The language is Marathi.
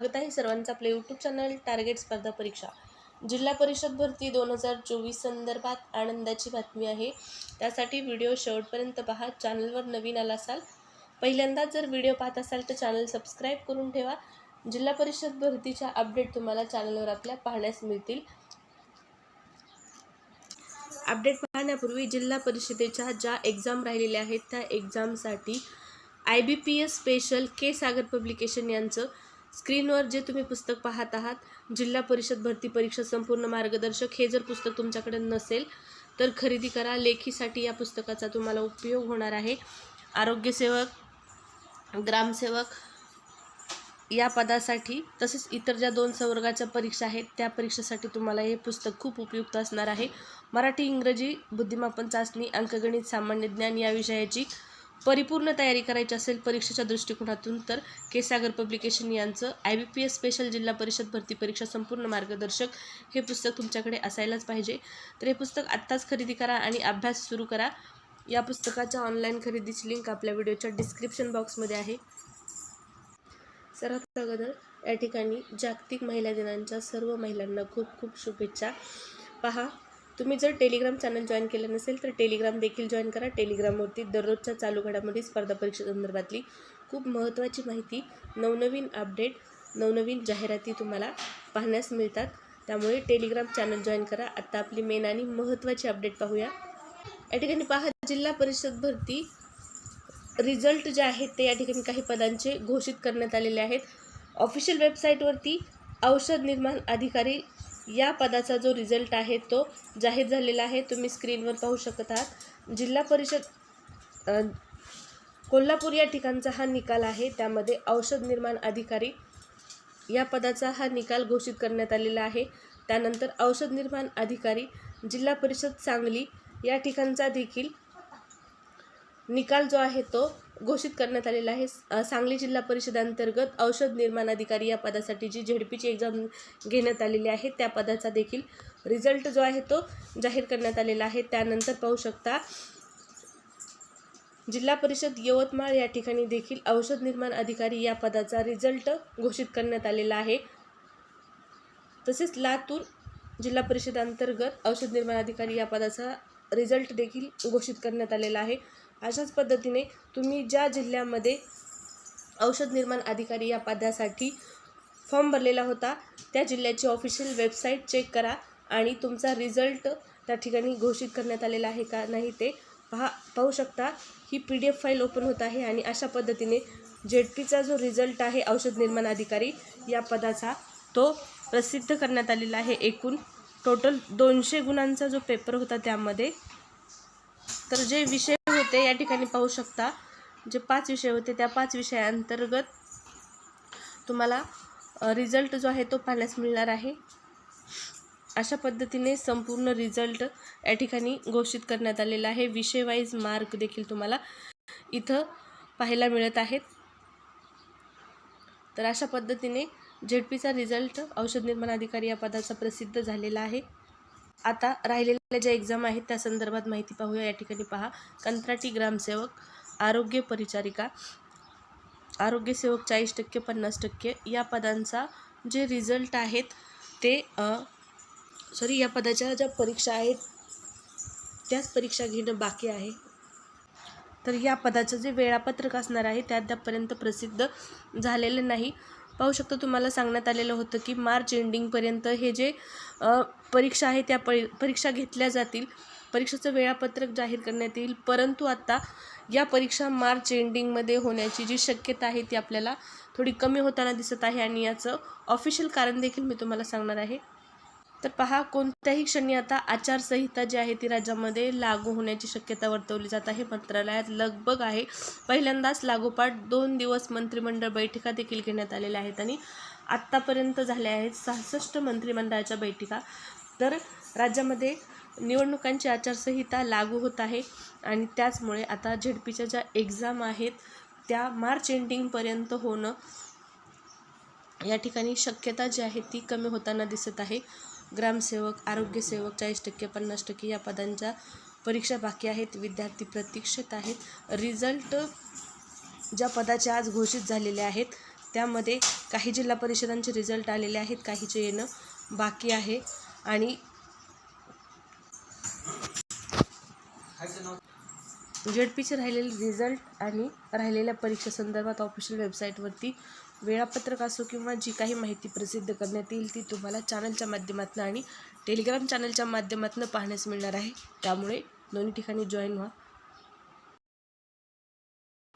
स्वागत आहे सर्वांचं आपलं यूट्यूब चॅनल टार्गेट स्पर्धा परीक्षा जिल्हा परिषद भरती दोन हजार चोवीस संदर्भात आनंदाची बातमी आहे. त्यासाठी व्हिडिओ शेवटपर्यंत पहा. चॅनलवर नवीन आला असाल पहिल्यांदाच जर व्हिडिओ पाहत असाल तर चॅनल सबस्क्राईब करून ठेवा. जिल्हा परिषद भरतीच्या अपडेट तुम्हाला चॅनलवर आपल्या पाहण्यास मिळतील. अपडेट पाहण्यापूर्वी जिल्हा परिषदेच्या ज्या एक्झाम राहिलेल्या आहेत त्या एक्झामसाठी I B P S special K Sagar publication यांचं स्क्रीनवर जे तुम्ही पुस्तक पाहत आहात जिल्हा परिषद भरती परीक्षा संपूर्ण मार्गदर्शक हे जर पुस्तक तुमच्याकडे नसेल तर खरेदी करा. लेखीसाठी या पुस्तकाचा तुम्हाला उपयोग होणार आहे. आरोग्यसेवक ग्रामसेवक या पदासाठी तसेच इतर ज्या दोन संवर्गाच्या परीक्षा आहेत त्या परीक्षेसाठी तुम्हाला हे पुस्तक खूप उपयुक्त असणार आहे. मराठी इंग्रजी बुद्धिमापन चाचणी अंकगणित सामान्य ज्ञान या विषयाची परिपूर्ण तयारी करायची असेल परीक्षेच्या दृष्टिकोनातून तर केसागर पब्लिकेशन यांचं I B P S special Zilla Parishad भरती परीक्षा संपूर्ण मार्गदर्शक हे पुस्तक तुमच्याकडे असायलाच पाहिजे. तर हे पुस्तक आत्ताच खरेदी करा आणि अभ्यास सुरू करा. या पुस्तकाच्या ऑनलाईन खरेदीची लिंक आपल्या व्हिडिओच्या डिस्क्रिप्शन बॉक्समध्ये आहे. सर्वात अगोदर या ठिकाणी जागतिक महिला दिनांच्या सर्व महिलांना खूप खूप शुभेच्छा. पहा तुम्ही जर टेलिग्राम चॅनल जॉईन केलं नसेल तर टेलिग्राम देखील जॉईन करा. टेलिग्रामवरती दररोजच्या चालू घडामोडी स्पर्धा परीक्षेसंदर्भातली खूप महत्त्वाची माहिती नवनवीन अपडेट नवनवीन जाहिराती तुम्हाला पाहण्यास मिळतात. त्यामुळे टेलिग्राम चॅनल जॉईन करा. आत्ता आपली मेन आणि महत्त्वाची अपडेट पाहूया. या ठिकाणी पहा जिल्हा परिषद भरती रिझल्ट जे आहेत ते या ठिकाणी काही पदांचे घोषित करण्यात आलेले आहेत. ऑफिशियल वेबसाईटवरती औषध निर्माण अधिकारी या पदाचा जो रिझल्ट आहे तो जाहीर झालेला आहे. तुम्ही स्क्रीनवर पाहू शकत आहात. जिल्हा परिषद कोल्हापूर या ठिकाणचा हा निकाल आहे. त्यामध्ये औषध निर्माण अधिकारी या पदाचा हा निकाल घोषित करण्यात आलेला आहे. त्यानंतर औषध निर्माण अधिकारी जिल्हा परिषद सांगली या ठिकाणचा देखील निकाल जो आहे तो घोषित करण्यात आलेला आहे. सांगली जिल्हा परिषदांतर्गत औषध निर्माण अधिकारी या पदासाठी जी झेडपीची एक्झाम घेण्यात आलेली आहे त्या पदाचा देखील रिझल्ट जो आहे तो जाहीर करण्यात आलेला आहे. त्यानंतर पाहू शकता जिल्हा परिषद यवतमाळ या ठिकाणी देखील औषध निर्माण अधिकारी या पदाचा रिझल्ट घोषित करण्यात आलेला आहे. तसेच लातूर जिल्हा परिषदांतर्गत औषध निर्माण अधिकारी या पदाचा रिझल्ट देखील घोषित करण्यात आलेला आहे. अशाच पद्धतीने तुम्ही ज्या जिल्ह्यामध्ये औषध निर्माण अधिकारी या पदासाठी फॉर्म भरलेला होता त्या जिल्ह्याची ऑफिशियल वेबसाईट चेक करा आणि तुमचा रिझल्ट त्या ठिकाणी घोषित करण्यात आलेला आहे का नाही ते पहा पाहू शकता. ही P D F file open होत आहे आणि अशा पद्धतीने जेड पीचा जो रिझल्ट आहे औषध निर्माण अधिकारी या पदाचा तो प्रसिद्ध करण्यात आलेला आहे एकूण. टोटल दोनशे गुणांचा जो पेपर होता त्यामध्ये. तर जे विषय होते या ठिकाणी पाहू शकता. जे पाच विषय होते त्या पाच विषयांतर्गत तुम्हाला रिझल्ट जो आहे तो पाहण्यास मिळणार आहे. अशा पद्धतीने संपूर्ण रिझल्ट या ठिकाणी घोषित करण्यात आलेला आहे. विषयवाईज मार्क देखील तुम्हाला इथं पाहायला मिळत आहेत. तर अशा पद्धतीने झेडपीचा रिझल्ट औषध निर्माण अधिकारी या पदाचा प्रसिद्ध झालेला आहे. आता राहिलेल्या ज्या एक्झाम आहेत त्या संदर्भात माहिती पाहूया. या ठिकाणी पहा. कंत्राटी ग्रामसेवक आरोग्य परिचारिका. आरोग्यसेवक चाळीस टक्के पन्नास टक्के. या पदांचा जे रिझल्ट आहेत ते सॉरी या पदाच्या ज्या परीक्षा आहेत त्याच परीक्षा घेणं बाकी आहे. तर या पदाचं जे वेळापत्रक असणार आहे ते अद्यापपर्यंत प्रसिद्ध झालेलं नाही. पाहू शकता तुम्हाला सांगण्यात आलेलं होतं की मार्च एंडिंगपर्यंत हे जे परीक्षा आहे त्या परी परीक्षा घेतल्या जातील. परीक्षेचं वेळापत्रक जाहीर करण्यात येईल. परंतु आता या परीक्षा मार्च एंडिंगमध्ये होण्याची जी शक्यता आहे ती आपल्याला थोडी कमी होताना दिसत आहे आणि याचं ऑफिशियल कारण देखील मी तुम्हाला सांगणार आहे. तर पहा कोणत्याही क्षणी आता आचारसंहिता जी आहे ती राज्यामध्ये लागू होण्याची शक्यता वर्तवली जात आहे. मंत्रालयात लगबग आहे. पहिल्यांदाच लागोपाठ दोन दिवस मंत्रिमंडळ बैठका देखील घेण्यात आलेल्या आहेत आणि आत्तापर्यंत झाल्या आहेत सहासष्ट मंत्रिमंडळाच्या बैठका. तर राज्यामध्ये निवडणुकांची आचारसंहिता लागू होत आहे आणि त्याचमुळे आता झेडपीच्या ज्या एक्झाम आहेत त्या मार्च एंडिंगपर्यंत होणं या ठिकाणी शक्यता जी आहे ती कमी होताना दिसत आहे. ग्रामसेवक आरोग्यसेवक चाळीस टक्के पन्नास टक्के या पदांच्या परीक्षा बाकी आहेत. विद्यार्थी प्रतीक्षेत आहेत. रिझल्ट ज्या पदाचे आज घोषित झालेले आहेत त्यामध्ये काही जिल्हा परिषदांचे रिझल्ट आलेले आहेत काहीचे येणं बाकी आहे. आणि जेडपीचे राहिलेले रिझल्ट आणि राहिलेल्या परीक्षा संदर्भात ऑफिशियल वेबसाईटवरती वेळापत्रक असो किंवा जी काही माहिती प्रसिद्ध करण्यात येईल ती तुम्हाला चॅनलच्या माध्यमातून आणि टेलिग्राम चॅनलच्या माध्यमातून पाहण्यास मिळणार आहे. त्यामुळे दोन्ही ठिकाणी जॉईन व्हा.